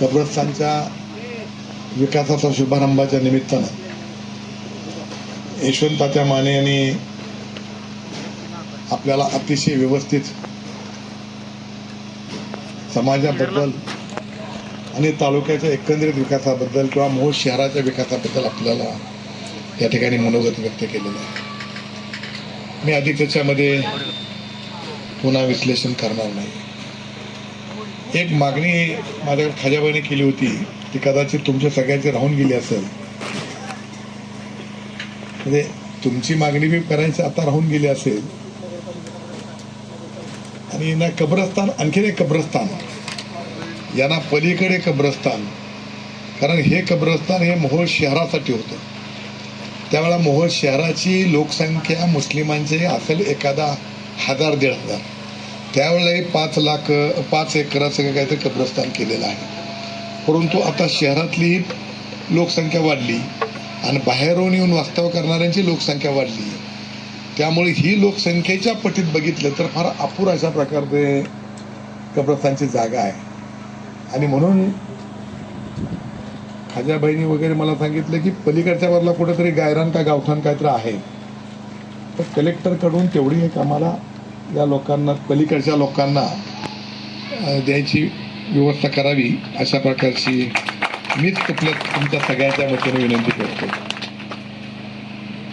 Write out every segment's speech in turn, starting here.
कब्रस्तानच्या विकासाच्या शुभारंभाच्या निमित्तानं यशवंत तात्या माने यांनी आपल्याला अतिशय व्यवस्थित समाजाबद्दल आणि तालुक्याच्या एकंदरीत विकासाबद्दल किंवा मोहोळ शहराच्या विकासाबद्दल आपल्याला या ठिकाणी मनोगत व्यक्त केलेलं आहे. मी अधिक त्याच्यामध्ये पुन्हा विश्लेषण करणार नाही. एक मागणी माझ्याकडे खाजाबाईने केली होती. ती कदाचित तुमच्या सगळ्यांची राहून गेली असेल. म्हणजे तुमची मागणी बी करायची आता राहून गेली असेल. आणि ना कब्रस्तान आणखीन एक कब्रस्तान. यांना पलीकडे कब्रस्तान. कारण हे कब्रस्तान हे मोहोळ शहरासाठी होतं. त्यावेळा मोहोळ शहराची लोकसंख्या मुस्लिमांची असेल एखादा हजार दीड हजार. त्यावेळेलाही पाच लाख पाच एकराचं काहीतरी कब्रस्तान केलेलं आहे. परंतु आता शहरातली लोकसंख्या वाढली आणि बाहेरून येऊन वास्तव करणाऱ्यांची लोकसंख्या वाढली. त्यामुळे ही लोकसंख्येच्या पटीत बघितलं तर फार अपुर अशा प्रकारचे कब्रस्तानची जागा आहे. आणि म्हणून खाजाबाईंनी वगैरे मला सांगितलं की पलीकडच्या वरला कुठेतरी गायरान का गावठाण काहीतरी आहे. तर कलेक्टरकडून तेवढी एक आम्हाला या लोकांना पलीकडच्या लोकांना द्यायची व्यवस्था करावी अशा प्रकारची मीच आपल्या तुमच्या सगळ्याच्या वतीने विनंती करतो.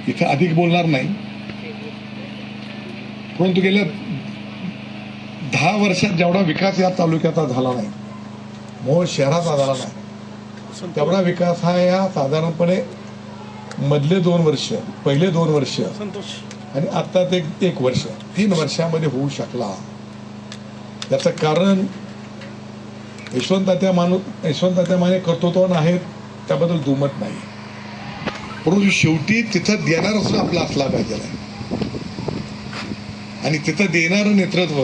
इथं अधिक बोलणार नाही. परंतु गेल्या दहा वर्षात जेवढा विकास या तालुक्याचा झाला नाही मोहोळ शहराचा झाला नाही तेवढा विकास हा या साधारणपणे मधले दोन वर्ष पहिले दोन वर्ष संतोष. आणि आता ते एक वर्ष तीन वर्षामध्ये होऊ शकला. त्याचं कारण यशवंतात्या माणूस यशवंतात्या माने कर्तृत्व आहेत त्याबद्दल दुमत नाही. परंतु शेवटी तिथं देणार असं आपला असला पाहिजे. आणि तिथं देणारं नेतृत्व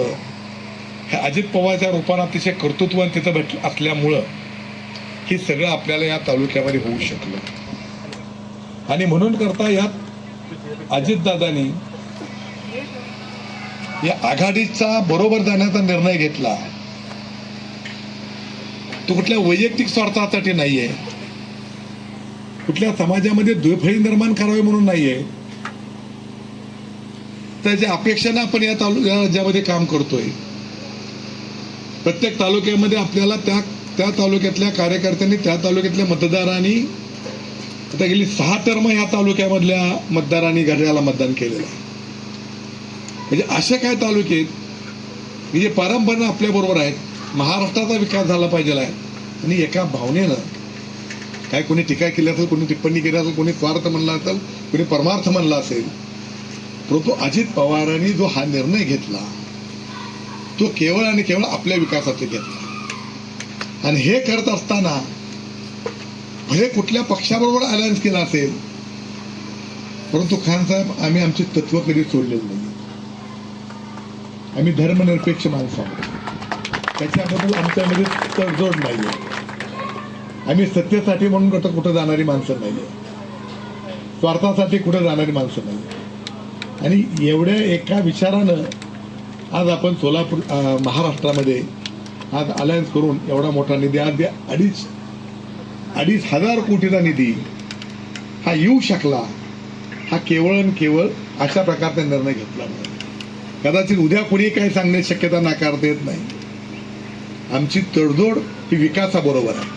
हे अजित पवारच्या रूपानं अतिशय कर्तृत्व तिथं भेट असल्यामुळं हे सगळं आपल्याला या तालुक्यामध्ये होऊ शकलं. आणि म्हणून करता यात अजितदादांनी या आघाडीचा बरोबर जाण्याचा निर्णय घेतला. तो कुठल्या वैयक्तिक स्वार्थासाठी नाहीये. कुठल्या समाजामध्ये द्वेफळी निर्माण करावी म्हणून नाहीये. तर ज्या अपेक्षांना आपण या तालु या राज्यामध्ये काम करतोय. प्रत्येक तालुक्यामध्ये आपल्याला त्या त्या तालुक्यातल्या कार्यकर्त्यांनी त्या तालुक्यातल्या मतदारांनी आता गेली सहा टर्म ह्या तालुक्यामधल्या मतदारांनी घड्याला मतदान केलेलं आहे. म्हणजे असे काय तालुके आहेत की जे म्हणजे पारंपरिक आपल्या बरोबर आहेत महाराष्ट्राचा विकास झाला पाहिजे आहे आणि एका भावनेनं काय कोणी टीका केली असेल कोणी टिप्पणी केली असेल कोणी स्वार्थ म्हणला असेल कोणी परमार्थ म्हणला असेल परंतु अजित पवारांनी जो हा निर्णय घेतला तो केवळ आणि केवळ आपल्या विकासाचा घेतला. आणि हे करत असताना हे कुठल्या पक्षाबरोबर अलायन्स केला असेल? परंतु खान साहेब आम्ही आमचे तत्व कधी सोडलेले नाही. आम्ही धर्मनिरपेक्ष माणसं आहोत. त्याच्याबद्दल आमच्यामध्ये तडजोड नाही आहे आम्ही सत्तेसाठी म्हणून कुठं कुठं जाणारी माणसं नाही आहे स्वार्थासाठी कुठं जाणारी माणसं नाही आणि एवढ्या एका विचारानं आज आपण सोलापूर महाराष्ट्रामध्ये आज अलायन्स करून एवढा मोठा निधी आज द्या अडीच अडीच हजार कोटीचा निधी हा येऊ शकला हा केवळ आणि केवळ अशा प्रकारचा निर्णय घेतला कदाचित उद्या कोणी काही सांगण्याची शक्यता नाकारता येत नाही. आमची तडजोड ही विकासाबरोबर आहे.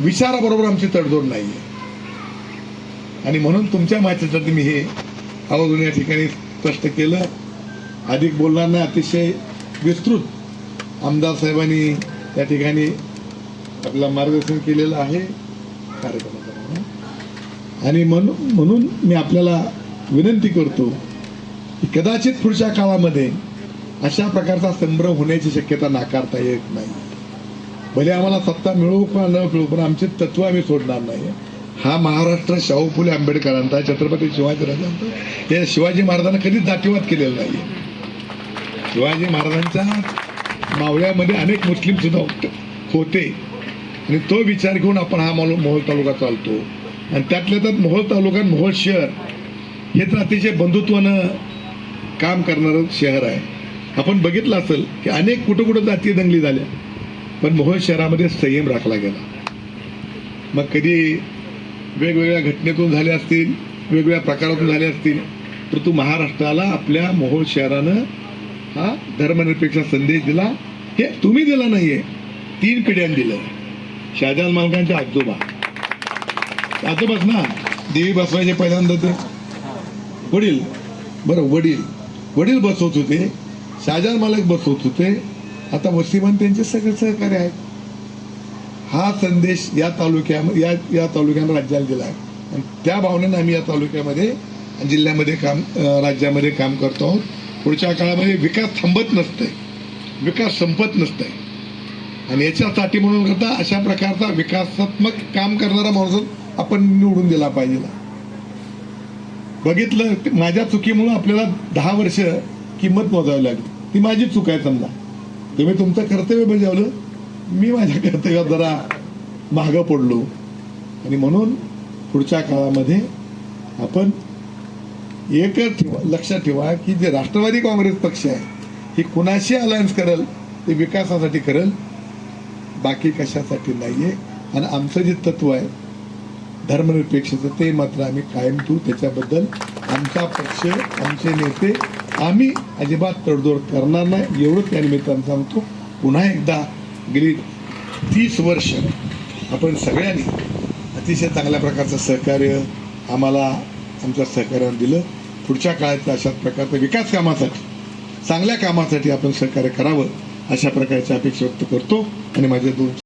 विचाराबरोबर आमची तडजोड नाही आहे आणि म्हणून तुमच्या माहितीसाठी मी हे आवाजून या ठिकाणी स्पष्ट केलं. अधिक बोलणार नाही अतिशय विस्तृत. आमदार साहेबांनी या ठिकाणी आपला मार्गदर्शन केलेलं आहे कार्यक्रमाप्रमाणे. आणि म्हणून म्हणून मी आपल्याला विनंती करतो की कदाचित पुढच्या काळामध्ये अशा प्रकारचा संभ्रम होण्याची शक्यता नाकारता येत नाही. भले आम्हाला सत्ता मिळू किंवा न मिळू पण आमचे तत्व आम्ही सोडणार नाही. हा महाराष्ट्र शाहू फुले आंबेडकरांचा छत्रपती शिवाजीराजांचा या शिवाजी महाराजांना कधीच जातीवाद केलेला नाही शिवाजी महाराजांच्या मावळ्यामध्ये अनेक मुस्लिम सुद्धा होते. आणि तो विचार घेऊन आपण हा मोहोळ मोहोळ तालुका चालतो. आणि त्यातल्या त्यात मोहोळ तालुका आणि मोहोळ शहर हे तर अतिशय बंधुत्वानं काम करणारं शहर आहे. आपण बघितलं असेल की अनेक कुठं कुठं जातीय दंगली झाल्या पण मोहोळ शहरामध्ये संयम राखला गेला. मग कधी वेगवेगळ्या घटनेतून झाले असतील वेगवेगळ्या प्रकारातून झाले असतील परंतु महाराष्ट्राला आपल्या मोहोळ शहरानं हा धर्मनिरपेक्ष संदेश दिला. हे तुम्ही दिला नाही आहे तीन पिढ्यांनी दिलं. शहाजहान मालकांचे आजोबा. आजोबाच ना देवी बसवायचे पहिल्यांदा ते. वडील बरं वडील. वडील बसवत होते शाहजहान मालक बसवत होते. आता वसीमान त्यांचे सगळे सहकार्य आहेत. हा संदेश या तालुक्यामध्ये या या तालुक्यानं राज्याला दिला आहे आणि त्या भावनेनं आम्ही या तालुक्यामध्ये जिल्ह्यामध्ये काम राज्यामध्ये काम करतो आहोत. पुढच्या काळामध्ये विकास थांबत नसतंय. विकास संपत नसतंय. आणि याच्यासाठी म्हणून करता अशा प्रकारचा विकासात्मक काम करणारा माणूस आपण निवडून दिला पाहिजे. बघितलं माझ्या चुकीमुळं आपल्याला दहा वर्ष किंमत मोजावी लागली. ती माझी चूक आहे समजा. तुम्ही तुमचं कर्तव्य बजावलं मी माझ्या कर्तव्यात जरा मागं पडलो. आणि म्हणून पुढच्या काळामध्ये आपण एकच ठेवा लक्षात ठेवा की जे राष्ट्रवादी काँग्रेस पक्ष आहे ही कुणाशी अलायन्स करेल ते विकासासाठी करेल बाकी कशासाठी नाही आहे आणि आमचं जे तत्व आहे धर्मनिरपेक्षचं ते मात्र आम्ही कायम ठेवू. त्याच्याबद्दल आमचा पक्ष आमचे नेते आम्ही अजिबात तडजोड करणार नाही. एवढंच या निमित्तानं सांगतो. पुन्हा एकदा गेली तीस वर्ष आपण सगळ्यांनी अतिशय चांगल्या प्रकारचं सहकार्य आम्हाला आमच्या सहकार्यानं दिलं. पुढच्या काळात अशाच प्रकारचं विकास कामासाठी चांगल्या कामासाठी आपण सहकार्य करावं. अशा प्रकारची अपेक्षा व्यक्त करतो आणि माझे दोन